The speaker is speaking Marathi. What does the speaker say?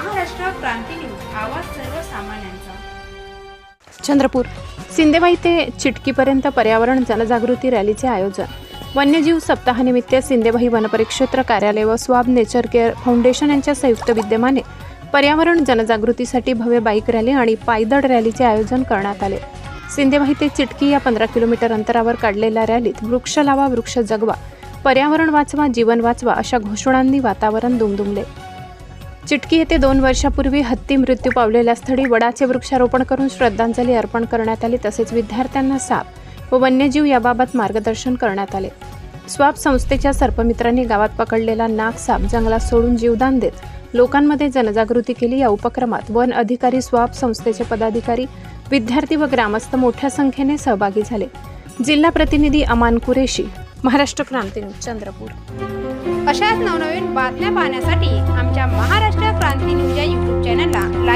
क्रांती न्यूज आवाज सर्वसामान्यांचा. चंद्रपूर. सिंदेवाई ते चिटकीपर्यंत पर्यावरण जनजागृती रॅलीचे आयोजन. वन्यजीव सप्ताहानिमित्त सिंदेवाही वनपरिक्षेत्र कार्यालय व स्वाब नेचर केअर फाउंडेशन यांच्या संयुक्त विद्यमाने पर्यावरण जनजागृतीसाठी भव्य बाईक रॅली आणि पायदळ रॅलीचे आयोजन करण्यात आले. सिंदेवाही ते चिटकी या पंधरा किलोमीटर अंतरावर काढलेल्या रॅलीत वृक्ष लावा वृक्ष जगवा पर्यावरण वाचवा जीवन वाचवा अशा घोषणांनी वातावरण दुमदुमले. चिटकी येथे दोन वर्षापूर्वी हत्ती मृत्यू पावलेल्या स्थळी वडाचे वृक्षारोपण करून श्रद्धांजली अर्पण करण्यात आली तसेच विद्यार्थ्यांना साप व वन्यजीव याबाबत मार्गदर्शन करण्यात आले. स्वाप संस्थेच्या सर्पमित्रांनी गावात पकडलेला नाग साप जंगलात सोडून जीवदान देत लोकांमध्ये जनजागृती केली. या उपक्रमात वन अधिकारी स्वाप संस्थेचे पदाधिकारी विद्यार्थी व ग्रामस्थ मोठ्या संख्येने सहभागी झाले. जिल्हा प्रतिनिधी अमान कुरेशी महाराष्ट्र क्रांती न्यूज चंद्रपूर. अशाच नवनवीन बातम्या पाहण्यासाठी आमच्या महा